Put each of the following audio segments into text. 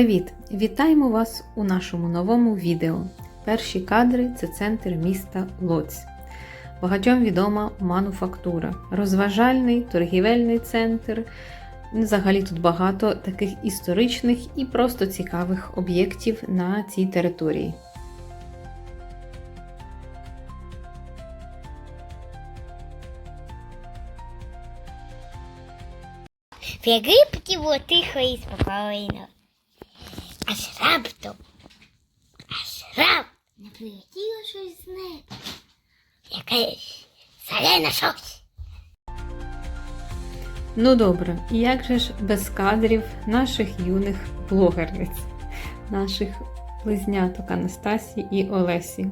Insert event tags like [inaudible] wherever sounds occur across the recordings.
Привіт! Вітаємо вас у нашому новому відео. Перші кадри це центр міста Лоць. Багатьом відома мануфактура, розважальний торгівельний центр. Взагалі тут багато таких історичних і просто цікавих об'єктів на цій території. В Єгипті було тихо і спокійно. Аж раптом, аж раптом не прилетіло щось з неба. Якесь солене щось. Ну добре, і як же ж без кадрів наших юних блогерниць, наших близняток Анастасії і Олесі.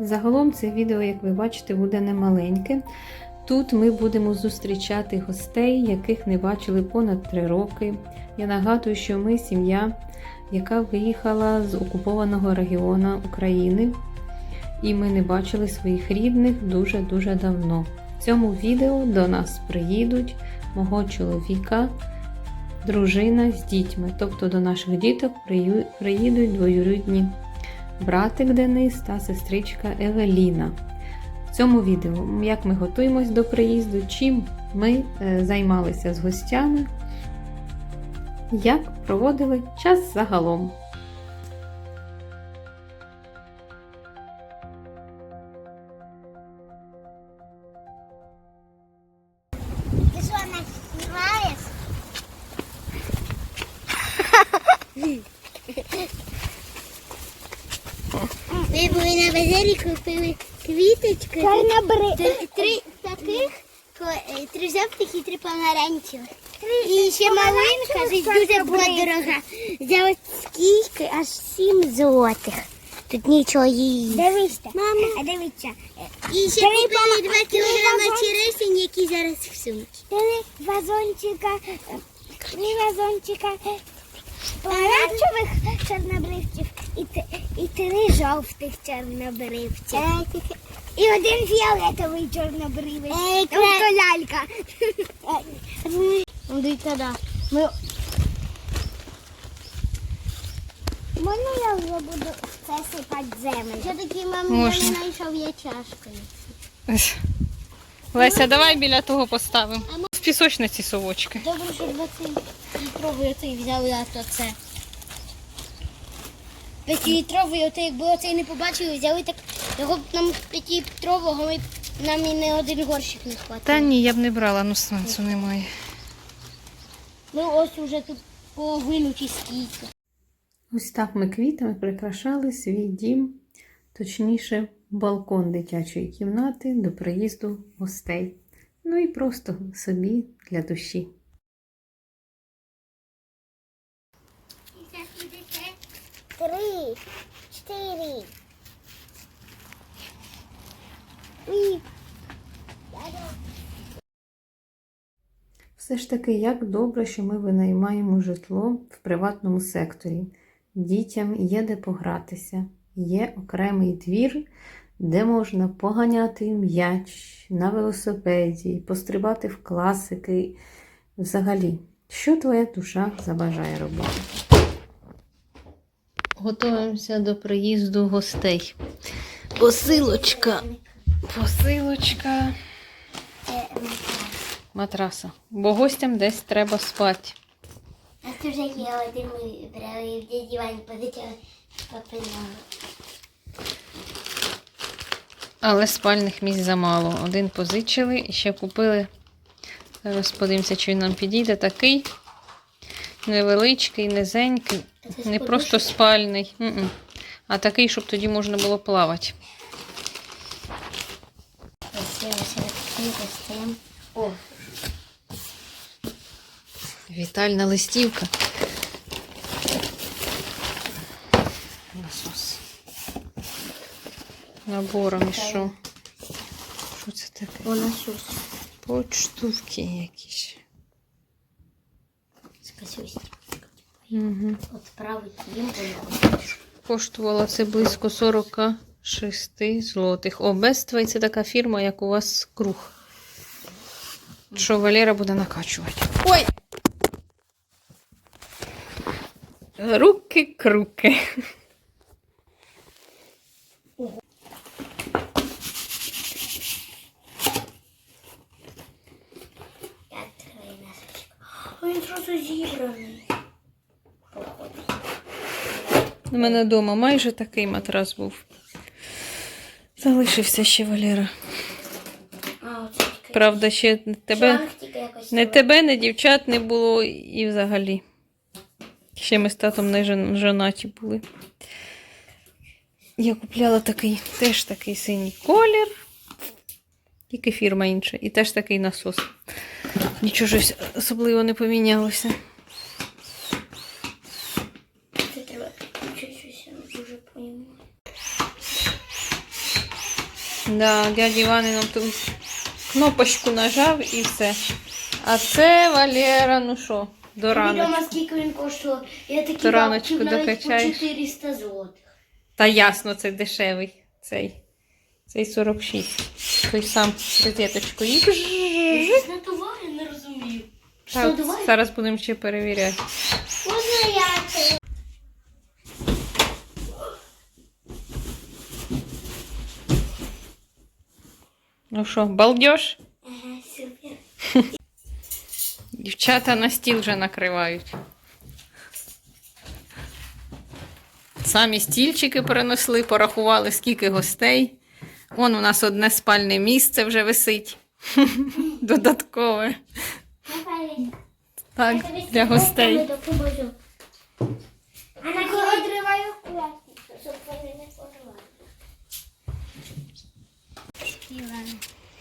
Загалом це відео, як ви бачите, буде немаленьке. Тут ми будемо зустрічати гостей, яких не бачили понад три роки. Я нагадую, що ми сім'я, яка виїхала з окупованого регіону України, і ми не бачили своїх рідних дуже-дуже давно. В цьому відео до нас приїдуть мого чоловіка, дружина з дітьми. Тобто до наших діток приїдуть двоюрідні братик Денис та сестричка Евеліна. Цьому відео, як ми готуємось до приїзду, чим ми е, займалися з гостями, як проводили час загалом. Квіточки. Три, три таких, е, три жовтих і три помаранчевих. І ще малинка, ж дуже була дорога. За от скільки, аж сім злотих. Тут нічого її. Дивіться. Мама. А дивіться. І ще купили два кілограма чересень, які зараз в сумці. Три вазончика, три вазончика помаранчевих чорнобривців і, і три жовтих чорнобривців. І один фіолетовий чорнобривець. Ей, Ось то лялька. Дивіться, да. Ми Можна я вже буду це сипати землю? ще такі мамі я не знайшов я чашкою. Леся, давай біля того поставимо. З пісочниці совочки. Добре, що ви цей літровий оцей взяли, а то це. П'ятилітровий, оцей, якби оцей не побачили, взяли так, його б нам п'ятилітрового ми б- нам і не один горщик не хватило. Та ні, я б не брала, ну сенсу немає. Ми ось уже тут половину чи скільки. Ось так ми квітами прикрашали свій дім, точніше, балкон дитячої кімнати до приїзду гостей. Ну і просто собі для душі. Три, чотири. Все ж таки, як добре, що ми винаймаємо житло в приватному секторі. Дітям є де погратися, є окремий двір, де можна поганяти м'яч на велосипеді, пострибати в класики. Взагалі, що твоя душа забажає робити? Готуємося до приїзду гостей. Посилочка. Посилочка. Матраса. Бо гостям десь треба спати. А це вже є один ми брали в дяді Вані позичали попинали. Але спальних місць замало. Один позичили і ще купили. Зараз подивимося, чи він нам підійде. Такий невеличкий, низенький, не просто спальний, м-м. а такий, щоб тоді можна було плавати. О, Вітальна листівка. Насос. Набором і що? Що це таке? вона щось. Почтовки якісь. Угу. Їм, не. Коштувала це близько 46 злотих. О, Бествей це така фірма, як у вас круг. Що Валера буде накачувати. Ой! Руки-круки. Я відкрию носочок. О, Він просто зібраний. У мене вдома майже такий матрас був. Залишився ще Валера. А, оце тільки. Правда, ще тебе, Шланг тільки якось не тебе, не дівчат не було і взагалі. Ще ми з татом не жен- жонаті були. Я купляла такий, теж такий синій колір. Тільки фірма інша. І теж такий насос. Нічого щось особливо не помінялося. Це треба чуть-чуть, я не дуже понімаю. Да, дядя Іванином ту кнопочку нажав і все. А це Валера, ну що, до раночку. Відомо, скільки він коштував. Я такий То раночку бабки навіть докачаєш. 400 злотих. Та ясно, це дешевий. Цей. Цей 46. Той сам з розеточкою. І бжж. Що Так, надуває? Зараз будемо ще перевіряти. Можна я це? Ну що, балдеж? Ага, супер. Дівчата на стіл вже накривають. Самі стільчики принесли, порахували, скільки гостей. Вон у нас одне спальне місце вже висить. [laughs] Додаткове. Так, для гостей. А на кого триваю класніше, щоб вони не порвали.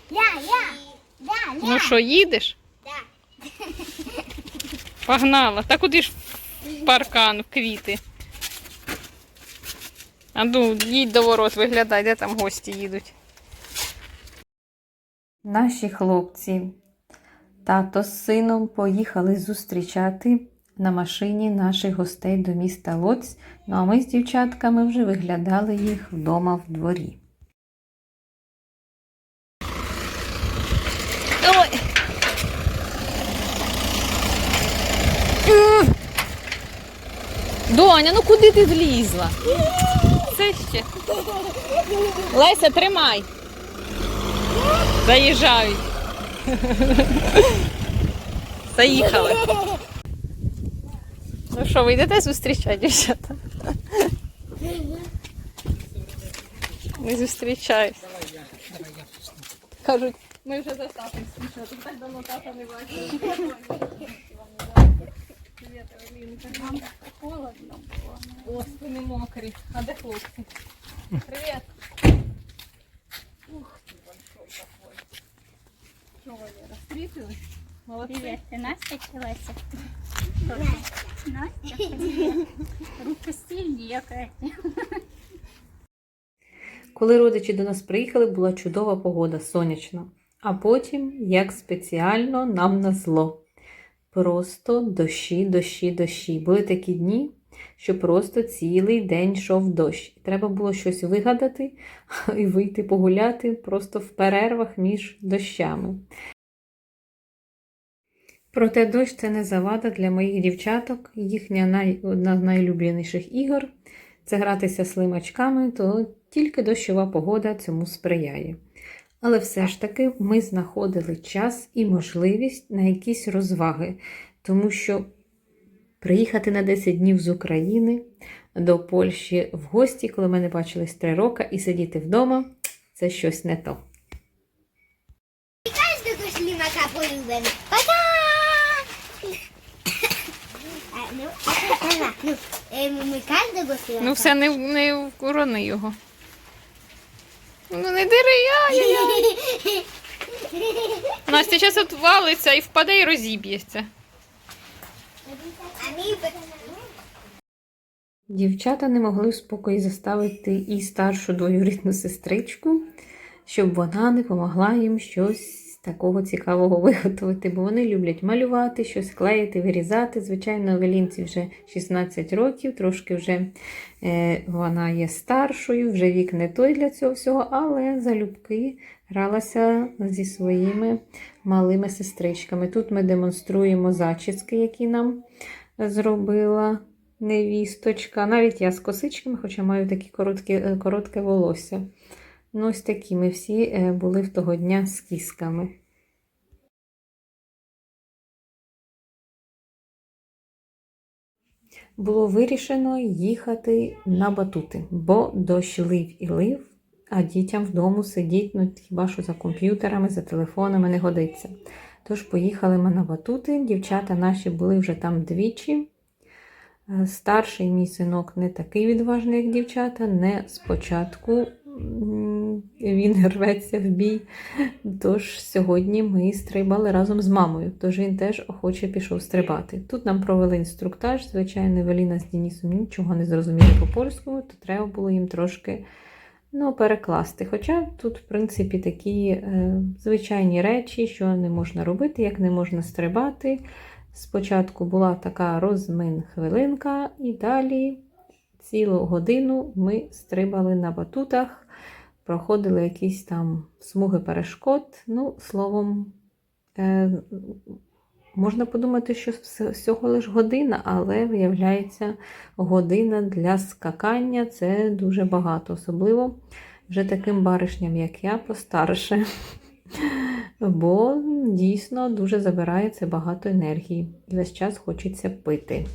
Я, я, я, Ну що, їдеш? Погнала. Та куди ж в паркан, в квіти? А ну, їдь до ворот, виглядай, де там гості їдуть. Наші хлопці, тато з сином поїхали зустрічати на машині наших гостей до міста Лоць. Ну а ми з дівчатками вже виглядали їх вдома в дворі. Е! Доня, ну куди ти влізла? Це ще. Леся, тримай. Заїжджають. [laughs] Заїхали. Ну що, ви йдете зустрічати, дівчата? Не зустрічаюсь. Кажуть, ми вже за татом скучали, так давно тата не бачили. Холодно було. О, спини мокрі. А де хлопці? Привіт. Ух ти, большой какой. Встретились? Молодці. Привет, ты Настя Челеся? Настя? Руки сильні, Катя. Коли родичі до нас приїхали, була чудова погода, сонячна. А потім, як спеціально, нам на зло. Просто дощі, дощі, дощі. Були такі дні, що просто цілий день йшов дощ. Треба було щось вигадати [laughs] і вийти погуляти просто в перервах між дощами. Проте дощ це не завада для моїх дівчаток. Їхня най... одна з найлюбленіших ігор це гратися слимачками, то тільки дощова погода цьому сприяє. Але все ж таки ми знаходили час і можливість на якісь розваги, тому що приїхати на 10 днів з України до Польщі в гості, коли ми не бачились три роки, і сидіти вдома це щось не то. Пока! Ну, ну, е. Ну, все не, не вкорони його. Ну, не дири, ай-яй-яй. Настя зараз отвалиться і впаде і розіб'ється. Дівчата не могли в спокої заставити і старшу двоюрідну сестричку, щоб вона не помогла їм щось такого цікавого виготовити, бо вони люблять малювати, щось клеїти, вирізати. Звичайно, Евелінці вже 16 років, трошки вже е, вона є старшою, вже вік не той для цього всього, але залюбки гралася зі своїми малими сестричками. Тут ми демонструємо зачіски, які нам зробила невісточка. Навіть я з косичками, хоча маю такі короткі, е, коротке волосся. Ну, ось такі ми всі е, були в того дня з кісками. Було вирішено їхати на батути, бо дощ лив і лив, а дітям вдома сидіть, ну хіба що за комп'ютерами, за телефонами не годиться. Тож поїхали ми на батути. Дівчата наші були вже там двічі. Е, Старший мій синок не такий відважний, як дівчата, не спочатку він рветься в бій. Тож сьогодні ми стрибали разом з мамою, тож він теж охоче пішов стрибати. Тут нам провели інструктаж, звичайно, Евеліна з Денісом нічого не зрозуміли по польському, то треба було їм трошки ну, перекласти. Хоча тут, в принципі, такі е, звичайні речі, що не можна робити, як не можна стрибати. Спочатку була така розмин хвилинка, і далі цілу годину ми стрибали на батутах, проходили якісь там смуги перешкод. Ну, словом, е, можна подумати, що всього лиш година, але виявляється, година для скакання це дуже багато, особливо вже таким баришням, як я, постарше. [laughs] Бо дійсно дуже забирає це багато енергії. Весь час хочеться пити.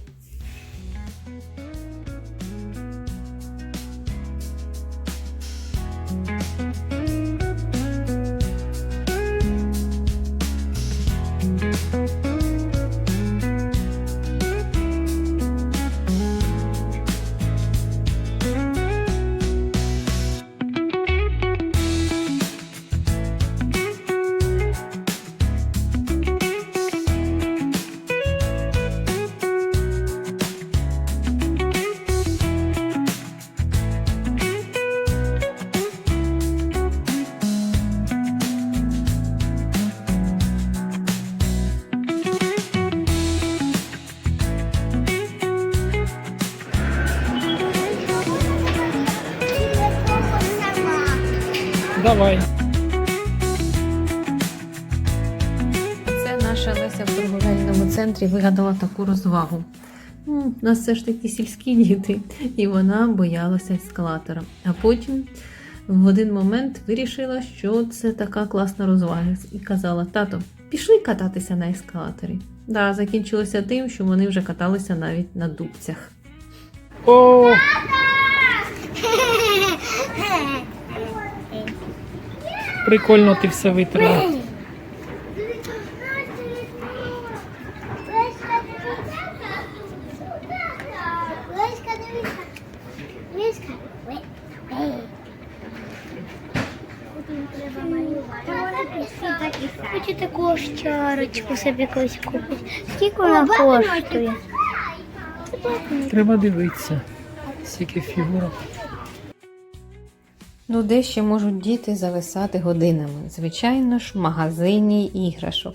Давай. Це наша Леся в торговельному центрі вигадала таку розвагу. Ну, У нас все ж таки сільські діти, і вона боялася ескалатора. А потім в один момент вирішила, що це така класна розвага, і казала: тато, пішли кататися на ескалаторі. Да, закінчилося тим, що вони вже каталися навіть на дубцях. О, прикольно ти все. Леська. Хочу таку овчарочку собі колись купити. Скільки вона коштує? Треба дивитися. Скільки фігурок. Ну, де ще можуть діти зависати годинами? Звичайно ж, в магазині іграшок.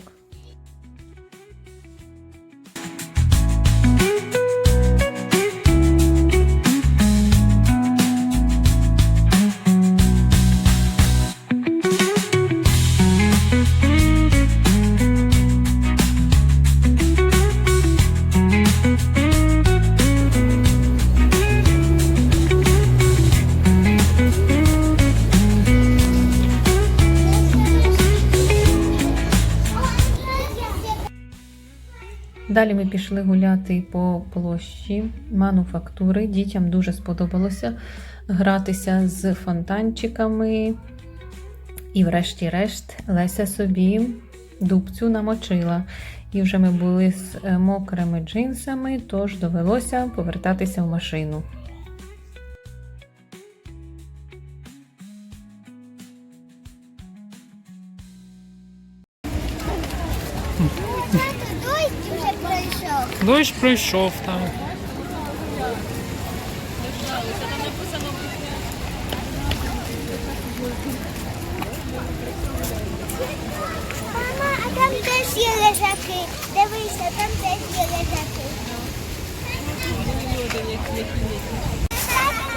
Далі ми пішли гуляти по площі мануфактури. Дітям дуже сподобалося гратися з фонтанчиками. І, врешті-решт, Леся собі дубцю намочила. І вже ми були з е, мокрими джинсами, тож довелося повертатися в машину. Дощ пройшов там. Мама, там теж є лежаки. Дивися, там теж є лежаки. Тато,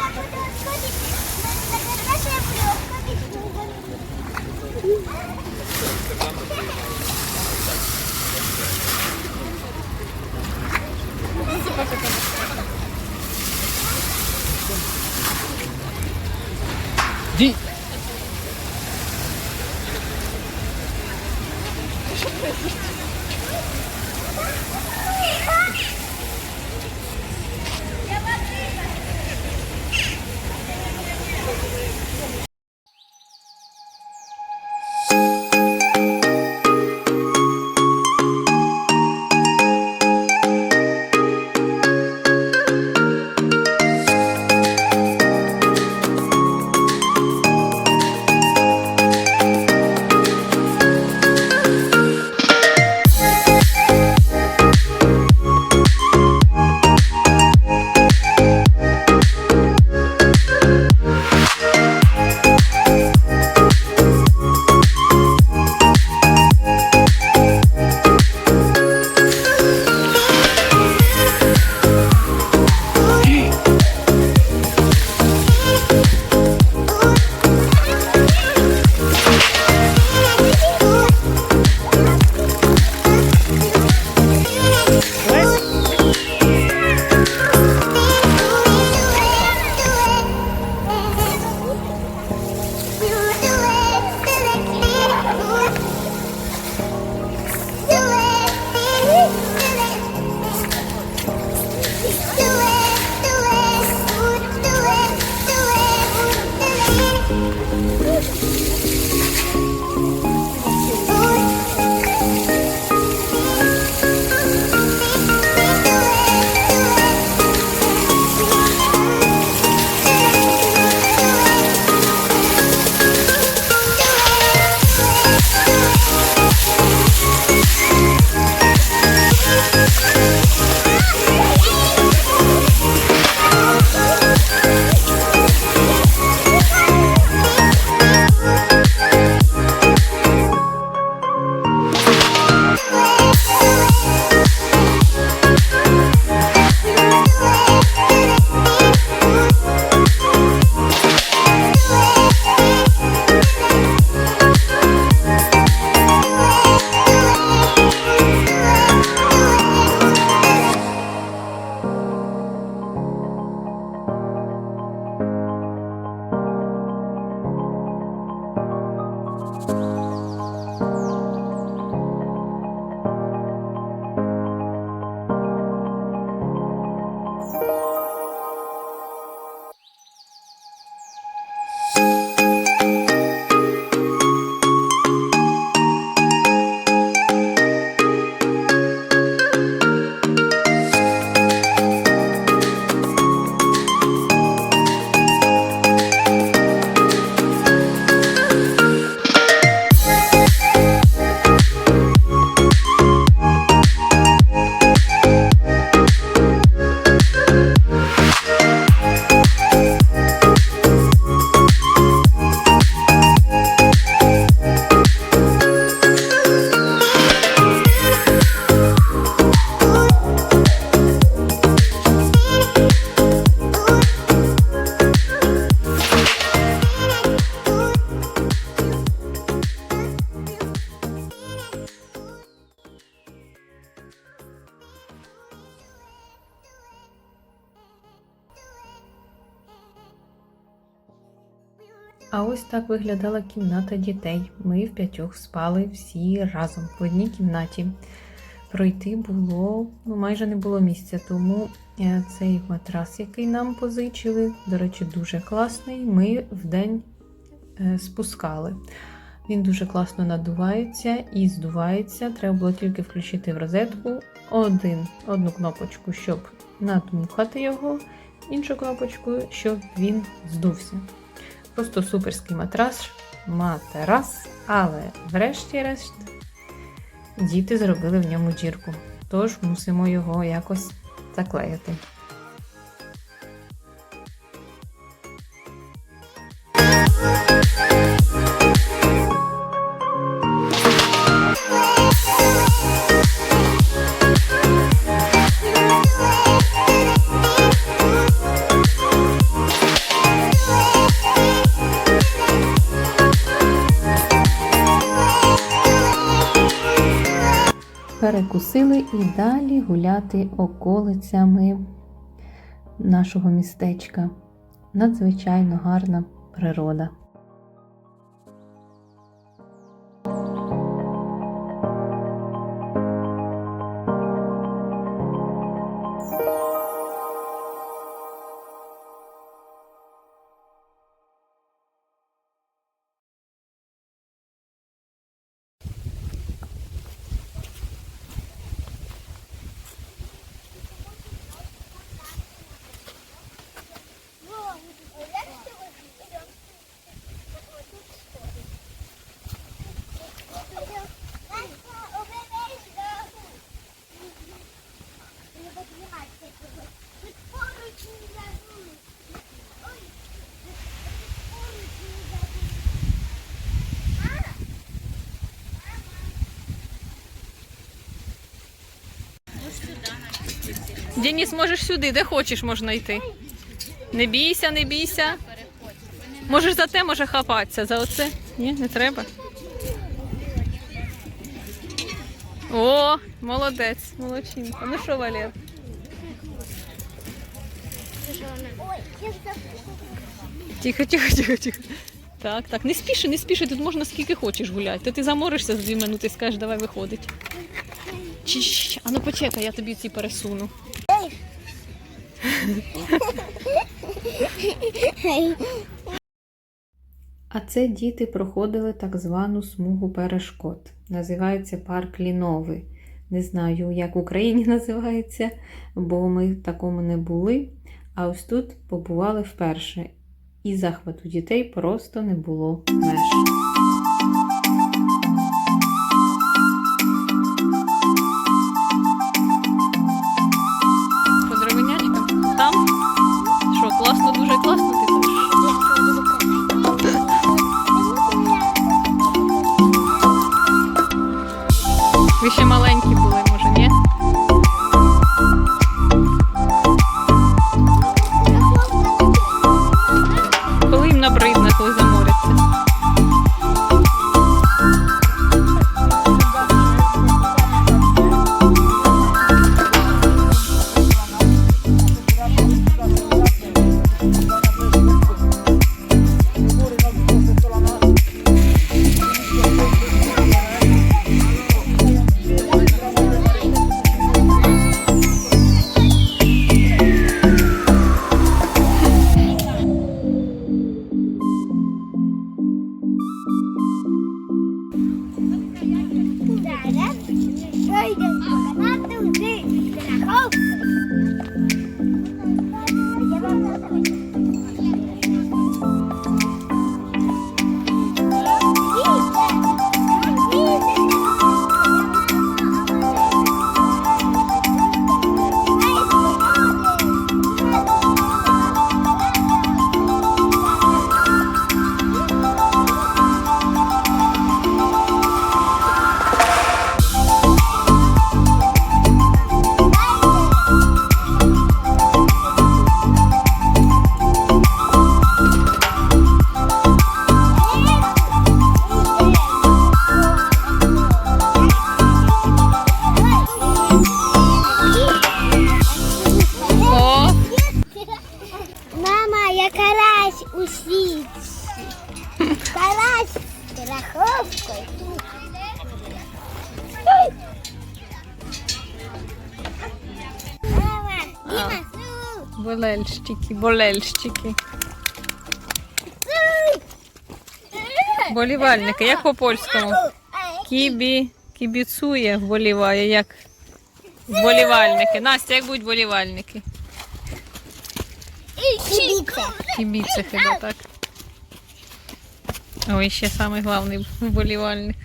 я А ось так виглядала кімната дітей. Ми в п'ятьох спали всі разом в одній кімнаті. Пройти було ну, майже не було місця, тому е, цей матрас, який нам позичили, до речі, дуже класний. Ми вдень е, спускали. Він дуже класно надувається і здувається. Треба було тільки включити в розетку один, одну кнопочку, щоб надмухати його, іншу кнопочку, щоб він здувся. Просто суперський матрас, матерас, але врешті-решт діти зробили в ньому дірку. Тож мусимо його якось заклеїти. Перекусили і далі гуляти околицями нашого містечка. Надзвичайно гарна природа. Деніс, можеш сюди, де хочеш можна йти. Не бійся, не бійся. Можеш за те, може хапатися, за оце. Ні, не треба. О, молодець, молодчинка. Ну що, Валер? Тихо, тихо, тихо, тихо. Так, так, не спіши, не спіши, тут можна скільки хочеш гуляти. То ти заморишся за дві минути і скажеш, давай виходить. Чш, а ну почекай, я тобі ці пересуну. А це діти проходили так звану смугу перешкод. Називається парк Лінови. Не знаю, як в Україні [laughs] називається, бо ми в такому не були. А ось тут побували вперше. І захвату дітей просто не було меж. Болельщики, болельщики. Болівальники, як по польському? Кібі, кібіцує, вболіває, як вболівальники. Настя, як будуть вболівальники? Кібіця. Кібіце хіба так. Ой, ще самий головний вболівальник.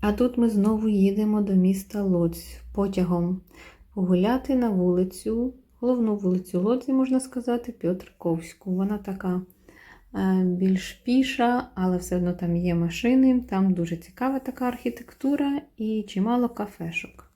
А тут ми знову їдемо до міста Лодзь потягом погуляти на вулицю, головну вулицю Лодзі, можна сказати, Пьотрковську. Вона така е, більш піша, але все одно там є машини, там дуже цікава така архітектура і чимало кафешок.